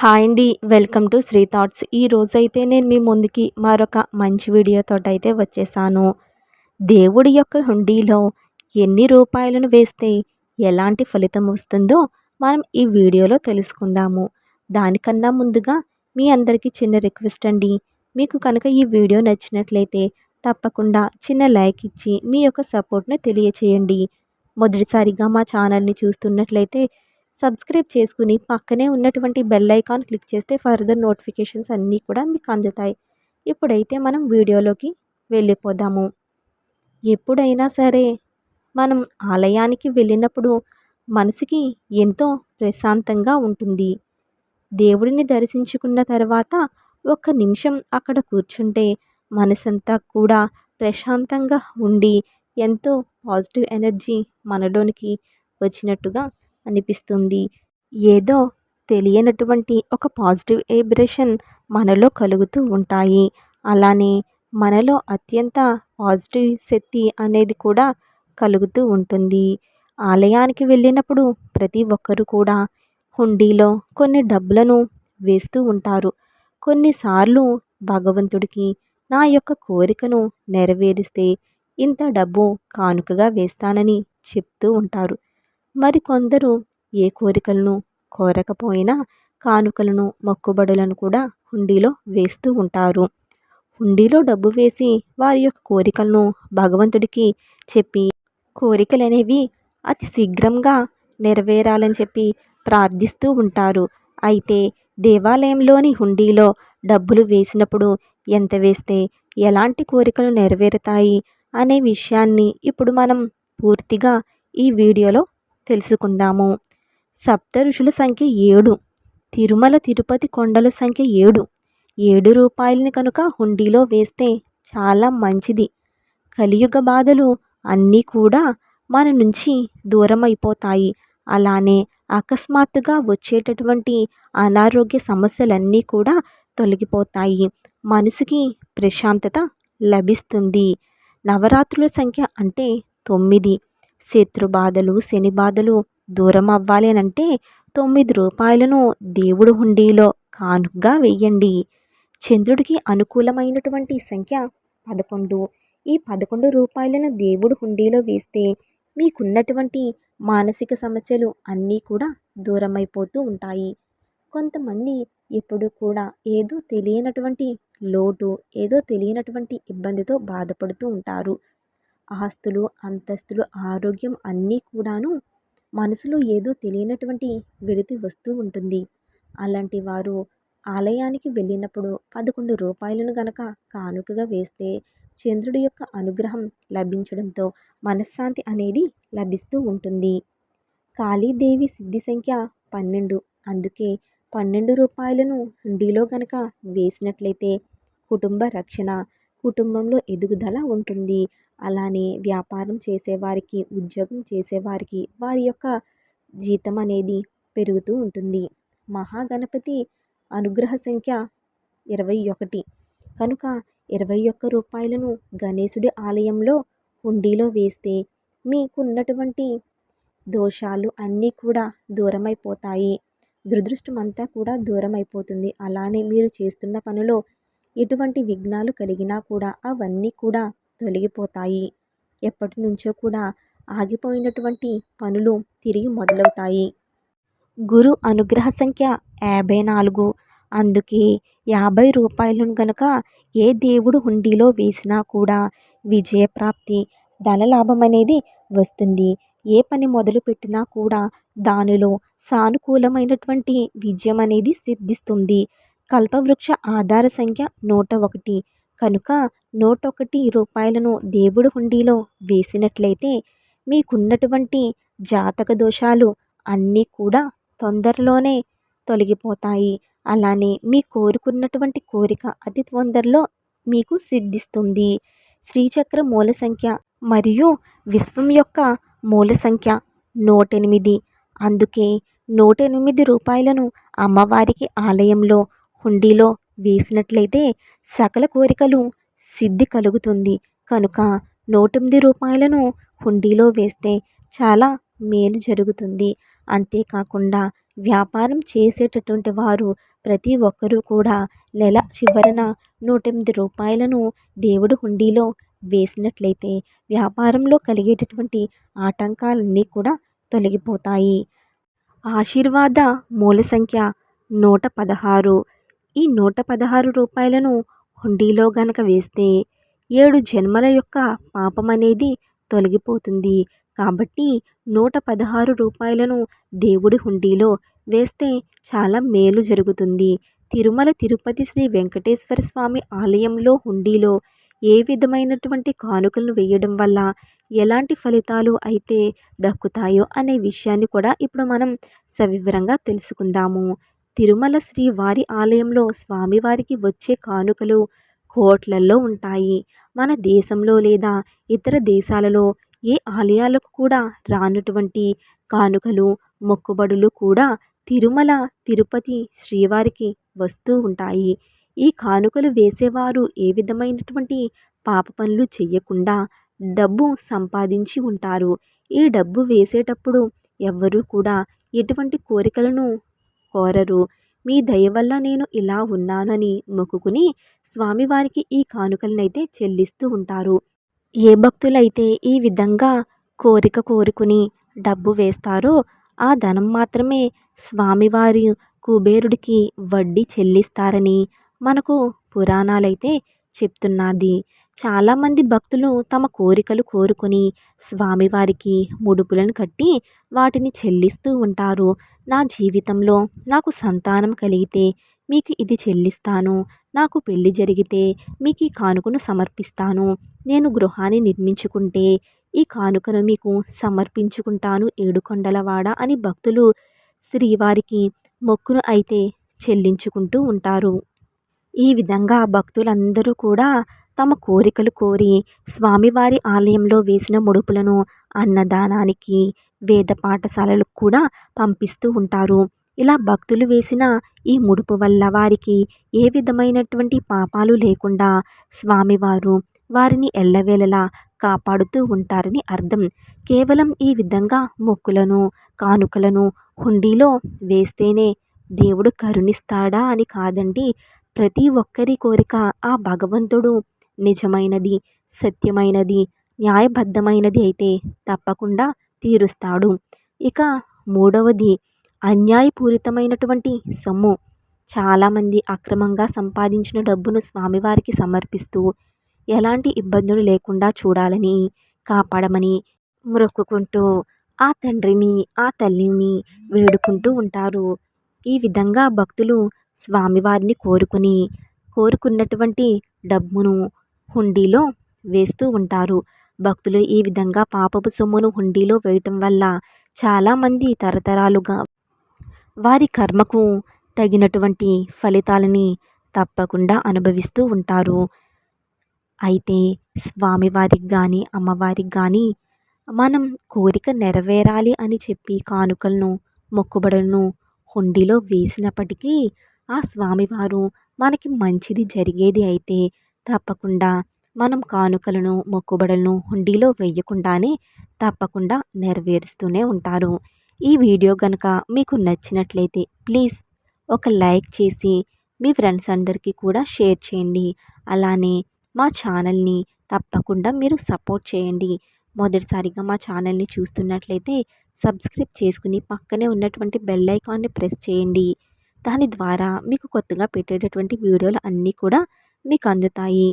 Hi అండి welcome to Shri thoughts. ఈ రోజైతే నేను మీ ముందుకి మరొక మంచి వీడియోతో అయితే వచ్చేసాను. దేవుడి యొక్క హుండీలో ఎన్ని రూపాయలను వేస్తే ఎలాంటి ఫలితం వస్తుందో మనం ఈ వీడియోలో తెలుసుకుందాము. దానికన్నా ముందుగా మీ అందరికీ చిన్న రిక్వెస్ట్ అండి. మీకు కనుక ఈ వీడియో నచ్చినట్లయితే తప్పకుండా చిన్న లైక్ ఇచ్చి మీ యొక్క సపోర్ట్ను తెలియచేయండి. మొదటిసారిగా మా ఛానల్ని చూస్తున్నట్లయితే సబ్స్క్రైబ్ చేసుకుని పక్కనే ఉన్నటువంటి బెల్ ఐకాన్ క్లిక్ చేస్తే ఫర్దర్ నోటిఫికేషన్స్ అన్నీ కూడా మీకు అందుతాయి. ఇప్పుడైతే మనం వీడియోలోకి వెళ్ళిపోదాము. ఎప్పుడైనా సరే మనం ఆలయానికి వెళ్ళినప్పుడు మనసుకి ఎంతో ప్రశాంతంగా ఉంటుంది. దేవుడిని దర్శించుకున్న తర్వాత ఒక నిమిషం అక్కడ కూర్చుంటే మనసంతా కూడా ప్రశాంతంగా ఉండి ఎంతో పాజిటివ్ ఎనర్జీ మనలోనికి వచ్చినట్టుగా అనిపిస్తుంది. ఏదో తెలియనటువంటి ఒక పాజిటివ్ వైబ్రేషన్ మనలో కలుగుతూ ఉంటాయి. అలానే మనలో అత్యంత పాజిటివ్ శక్తి అనేది కూడా కలుగుతూ ఉంటుంది. ఆలయానికి వెళ్ళినప్పుడు ప్రతి ఒక్కరు కూడా హుండీలో కొన్ని డబ్బులను వేస్తూ ఉంటారు. కొన్నిసార్లు భగవంతుడికి నా యొక్క కోరికను నెరవేరిస్తే ఇంత డబ్బు కానుకగా వేస్తానని చెప్తూ ఉంటారు. మరికొందరు ఏ కోరికలను కోరకపోయినా కానుకలను మొక్కుబడులను కూడా హుండీలో వేస్తూ ఉంటారు. హుండీలో డబ్బు వేసి వారి యొక్క కోరికలను భగవంతుడికి చెప్పి కోరికలు అనేవి అతి శీఘ్రంగా నెరవేరాలని చెప్పి ప్రార్థిస్తూ ఉంటారు. అయితే దేవాలయంలోని హుండీలో డబ్బులు వేసినప్పుడు ఎంత వేస్తే ఎలాంటి కోరికలు నెరవేరుతాయి అనే విషయాన్ని ఇప్పుడు మనం పూర్తిగా ఈ వీడియోలో తెలుసుకుందాము. సప్త ఋషుల సంఖ్య ఏడు. తిరుమల తిరుపతి కొండల సంఖ్య ఏడు. ఏడు రూపాయలని కనుక హుండీలో వేస్తే చాలా మంచిది. కలియుగ బాధలు అన్నీ కూడా మన నుంచి దూరం అయిపోతాయి అలానే అకస్మాత్తుగా వచ్చేటటువంటి అనారోగ్య సమస్యలన్నీ కూడా తొలగిపోతాయి. మనసుకి ప్రశాంతత లభిస్తుంది. నవరాత్రుల సంఖ్య అంటే తొమ్మిది. శత్రు బాధలు శని బాధలు దూరం అవ్వాలి అని అంటే తొమ్మిది రూపాయలను దేవుడు హుండీలో కానుకగా వేయండి చంద్రుడికి అనుకూలమైనటువంటి సంఖ్య పదకొండు. ఈ పదకొండు రూపాయలను దేవుడు హుండీలో వేస్తే మీకున్నటువంటి మానసిక సమస్యలు అన్నీ కూడా దూరమైపోతూ ఉంటాయి. కొంతమంది ఎప్పుడు కూడా ఏదో తెలియనటువంటి లోటు ఏదో తెలియనటువంటి ఇబ్బందితో బాధపడుతూ ఉంటారు. ఆస్తులు అంతస్తులు ఆరోగ్యం అన్నీ కూడాను మనసులో ఏదో తెలియనటువంటి వెలితి వస్తూ ఉంటుంది. అలాంటి వారు ఆలయానికి వెళ్ళినప్పుడు పదకొండు రూపాయలను గనక కానుకగా వేస్తే చంద్రుడి యొక్క అనుగ్రహం లభించడంతో మనశ్శాంతి అనేది లభిస్తూ ఉంటుంది. కాళీదేవి సిద్ధి సంఖ్య పన్నెండు. అందుకే పన్నెండు రూపాయలను హుండీలో గనక వేసినట్లయితే కుటుంబ రక్షణ కుటుంబంలో ఎదుగుదల ఉంటుంది. అలానే వ్యాపారం చేసేవారికి ఉద్యోగం చేసేవారికి వారి యొక్క జీతం అనేది పెరుగుతూ ఉంటుంది. మహాగణపతి అనుగ్రహ సంఖ్య ఇరవై ఒకటి. కనుక ఇరవై ఒక్క రూపాయలను గణేశుడి ఆలయంలో హుండీలో వేస్తే మీకున్నటువంటి దోషాలు అన్నీ కూడా దూరమైపోతాయి. దురదృష్టం అంతా కూడా దూరం అయిపోతుంది అలానే మీరు చేస్తున్న పనిలో ఎటువంటి విఘ్నాలు కలిగినా కూడా అవన్నీ కూడా తొలగిపోతాయి. ఎప్పటి నుంచో కూడా ఆగిపోయినటువంటి పనులు తిరిగి మొదలవుతాయి. గురు అనుగ్రహ సంఖ్య యాభై నాలుగు. అందుకే యాభై రూపాయలను కనుక ఏ దేవుడు హుండీలో వేసినా కూడా విజయప్రాప్తి ధనలాభం అనేది వస్తుంది. ఏ పని మొదలు పెట్టినా కూడా దానిలో సానుకూలమైనటువంటి విజయం అనేది సిద్ధిస్తుంది. కల్పవృక్ష ఆధార సంఖ్య నూట ఒకటి. కనుక నూట ఒకటి రూపాయలను దేవుడు హుండీలో వేసినట్లయితే మీకున్నటువంటి జాతక దోషాలు అన్నీ కూడా తొందరలోనే తొలగిపోతాయి. అలానే మీ కోరుకున్నటువంటి కోరిక అతి తొందరలో మీకు సిద్ధిస్తుంది. శ్రీచక్ర మూల సంఖ్య మరియు విశ్వం యొక్క మూల సంఖ్య నూటెనిమిది. అందుకే నూట ఎనిమిది రూపాయలను అమ్మవారికి ఆలయంలో హుండీలో వేసినట్లయితే సకల కోరికలు సిద్ధి కలుగుతుంది. కనుక నూట ఎనిమిది రూపాయలను హుండీలో వేస్తే చాలా మేలు జరుగుతుంది. అంతేకాకుండా వ్యాపారం చేసేటటువంటి వారు ప్రతి ఒక్కరూ కూడా నెల చివరన నూటెనిమిది రూపాయలను దేవుడు హుండీలో వేసినట్లయితే వ్యాపారంలో కలిగేటటువంటి ఆటంకాలన్నీ కూడా తొలగిపోతాయి. ఆశీర్వాద మూల సంఖ్య నూట పదహారు. ఈ నూట పదహారు రూపాయలను హుండీలో గనక వేస్తే ఏడు జన్మల యొక్క పాపం అనేది తొలగిపోతుంది. కాబట్టి నూట పదహారు రూపాయలను దేవుడి హుండీలో వేస్తే చాలా మేలు జరుగుతుంది. తిరుమల తిరుపతి శ్రీ వెంకటేశ్వర స్వామి ఆలయంలో హుండీలో ఏ విధమైనటువంటి కానుకలను వేయడం వల్ల ఎలాంటి ఫలితాలు అయితే దక్కుతాయో అనే విషయాన్ని కూడా ఇప్పుడు మనం సవివరంగా తెలుసుకుందాము. తిరుమల శ్రీ వారి ఆలయంలో స్వామివారికి వచ్చే కానుకలు కోట్లల్లో ఉంటాయి. మన దేశంలో లేదా ఇతర దేశాలలో ఏ ఆలయాలకు కూడా రానటువంటి కానుకలు మొక్కుబడులు కూడా తిరుమల తిరుపతి శ్రీవారికి వస్తూ ఉంటాయి. ఈ కానుకలు వేసేవారు ఏ విధమైనటువంటి పాప పనులు చేయకుండా డబ్బు సంపాదించి ఉంటారు. ఈ డబ్బు వేసేటప్పుడు ఎవ్వరూ కూడా ఎటువంటి కోరికలను కోరరు. మీ దయ వల్ల నేను ఇలా ఉన్నానని మొక్కుకుని స్వామివారికి ఈ కానుకలనైతే చెల్లిస్తూ ఉంటారు. ఏ భక్తులైతే ఈ విధంగా కోరిక కోరుకుని డబ్బు వేస్తారో ఆ ధనం మాత్రమే స్వామివారి కుబేరుడికి వడ్డీ చెల్లిస్తారని మనకు పురాణాలైతే చెప్తున్నది. చాలామంది భక్తులు తమ కోరికలు కోరుకొని స్వామివారికి ముడుపులను కట్టి వాటిని చెల్లిస్తూ ఉంటారు. నా జీవితంలో నాకు సంతానం కలిగితే మీకు ఇది చెల్లిస్తాను. నాకు పెళ్ళి జరిగితే మీకు ఈ కానుకను సమర్పిస్తాను. నేను గృహాన్ని నిర్మించుకుంటే ఈ కానుకను మీకు సమర్పించుకుంటాను ఏడుకొండలవాడ అని భక్తులు శ్రీవారికి మొక్కును అయితే చెల్లించుకుంటూ ఉంటారు. ఈ విధంగా భక్తులందరూ కూడా తమ కోరికలు కోరి స్వామివారి ఆలయంలో వేసిన ముడుపులను అన్నదానానికి వేద పాఠశాలలకు కూడా పంపిస్తూ ఉంటారు. ఇలా భక్తులు వేసిన ఈ ముడుపు వల్ల వారికి ఏ విధమైనటువంటి పాపాలు లేకుండా స్వామివారు వారిని ఎల్లవేళలా కాపాడుతూ ఉంటారని అర్థం. కేవలం ఈ విధంగా మొక్కులను కానుకలను హుండీలో వేస్తేనే దేవుడు కరుణిస్తాడా అని కాదండి. ప్రతి ఒక్కరి కోరిక ఆ భగవంతుడు నిజమైనది సత్యమైనది న్యాయబద్ధమైనది అయితే తప్పకుండా తీరుస్తాడు. ఇక మూడవది అన్యాయపూరితమైనటువంటి సొమ్ము. చాలామంది అక్రమంగా సంపాదించిన డబ్బును స్వామివారికి సమర్పిస్తూ ఎలాంటి ఇబ్బందులు లేకుండా చూడాలని కాపాడమని మొక్కుకుంటూ ఆ తండ్రిని ఆ తల్లిని వేడుకుంటూ ఉంటారు. ఈ విధంగా భక్తులు స్వామివారిని కోరుకుని కోరుకున్నటువంటి డబ్బును హుండీలో వేస్తూ ఉంటారు. భక్తులు ఈ విధంగా పాపపు సొమ్మును హుండీలో వేయటం వల్ల చాలామంది తరతరాలుగా వారి కర్మకు తగినటువంటి ఫలితాలని తప్పకుండా అనుభవిస్తూ ఉంటారు. అయితే స్వామివారికి కానీ అమ్మవారికి కానీ మనం కోరిక నెరవేరాలి అని చెప్పి కానుకలను మొక్కుబడులను హుండీలో వేసినప్పటికీ ఆ స్వామివారు మనకి మంచిది జరిగేది అయితే తప్పకుండా మనం కానుకలను మొక్కుబడులను హుండీలో వేయకుండానే తప్పకుండా నెరవేరుస్తూనే ఉంటారు. ఈ వీడియో కనుక మీకు నచ్చినట్లయితే ప్లీజ్ ఒక లైక్ చేసి మీ ఫ్రెండ్స్ అందరికీ కూడా షేర్ చేయండి. అలానే మా ఛానల్ని తప్పకుండా మీరు సపోర్ట్ చేయండి. మొదటిసారిగా మా ఛానల్ని చూస్తున్నట్లయితే సబ్స్క్రైబ్ చేసుకుని పక్కనే ఉన్నటువంటి బెల్ ఐకాన్ని ప్రెస్ చేయండి. దాని ద్వారా మీకు కొత్తగా పెట్టేటటువంటి వీడియోలు అన్నీ కూడా మీకు అందుతాయి.